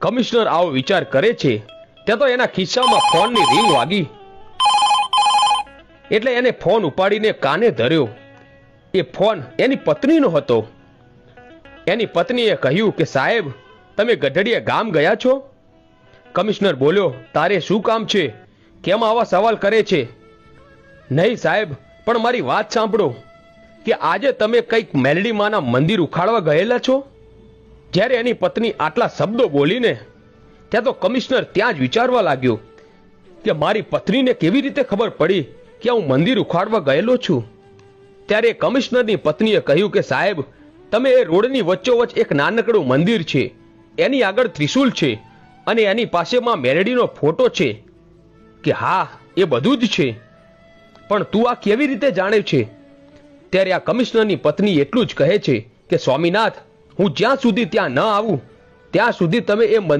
Commissioner આવો વિચાર કરે છે. ત્યાં તો એના ખિસ્સામાં ફોનની રિંગ વાગી. એટલે એને ફોન ઉપાડીને કાને ધર્યો. એ ફોન એની પત્નીનો હતો. એની પત્નીએ કહ્યું કે, સાહેબ, તમે ગઢડિયા ગામ ગયા છો? કમિશનર બોલ્યો, તારે શું કામ છે? કેમ આવા સવાલ કરે છે? નહીં સાહેબ, પણ મારી વાત સાંભળો. કે આજે તમે કંઈક મેલડીમાના મંદિર ઉખાડવા ગયેલા છો? જ્યારે એની પત્ની આટલા શબ્દો બોલીને, ત્યાં તો કમિશનર ત્યાં જ વિચારવા લાગ્યો કે મારી પત્નીને કેવી રીતે ખબર પડી કે હું મંદિર ઉખાડવા ગયેલો છું? ત્યારે કમિશનરની પત્નીએ કહ્યું કે સાહેબ, તમે એ રોડની વચ્ચોવચ્ચ એક નાનકડું મંદિર છે. એની આગળ ત્રિશુલ છે અને એની પાસેમાં મેરડીનો ફોટો છે કે હા, એ બધું જ છે. પણ તું આ કેવી રીતે જાણે છે? ત્યારે આ કમિશનરની પત્ની એટલું જ કહે છે કે સ્વામીનાથ હું જ્યાં સુધી ત્યાં ન આવું ત્યાં સુધી તમે એ મંદિર